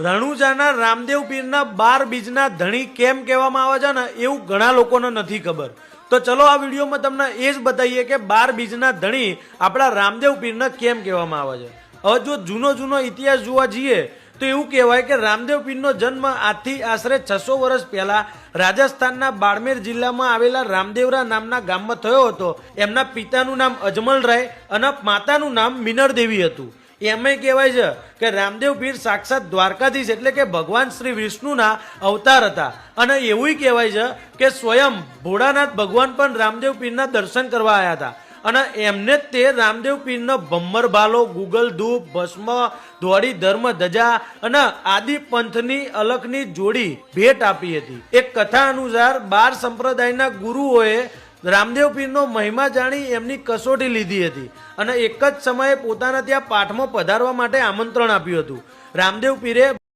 રણુજાના રામદેવ પીરના બાર બીજના ધણી કેમ કહેવામાં આવે છે ને એવું ઘણા લોકોને નથી ખબર. તો ચલો આ વિડીયોમાં તમને એ જ બતાવીએ કે બાર બીજના ધણી આપણા રામદેવ પીરને કેમ કહેવામાં આવે છે. હવે જો જૂનો જૂનો ઇતિહાસ જોવા જઈએ, તો એવું કહેવાય કે રામદેવ પીરનો જન્મ આજથી આશરે છસો વર્ષ પહેલા રાજસ્થાનના બાડમેર જિલ્લામાં આવેલા રામદેવરા નામના ગામમાં થયો હતો. એમના પિતાનું નામ અજમલ રાય અને માતાનું નામ મિનર દેવી હતું. એમ કહેવાય છે કે રામદેવ પીર સાક્ષાત દ્વારકાધીશ એટલે કે ભગવાન શ્રી વિષ્ણુના અવતાર હતા. અને એવું કહેવાય છે કે સ્વયં ભોળાનાથ ભગવાન પણ રામદેવ પીરના દર્શન કરવા આવ્યા હતા. અને એમને તે રામદેવ પીરનો ભમ્મર ભાલો ગુગલ ધૂપ, ભસ્મ, ધોળી, ધર્મ, ધજા અને આદિ પંથની અલખની જોડી ભેટ આપી હતી. એક કથા અનુસાર બાર સંપ્રદાયના ગુરુઓએ રામદેવ પીરનો મહિમા જાણી એમની કસોટી લીધી હતી અને એક જ સમયે પોતાના ત્યાં પાઠમાં પધારવા માટે આમંત્રણ આપ્યું હતું. રામદેવ પીરે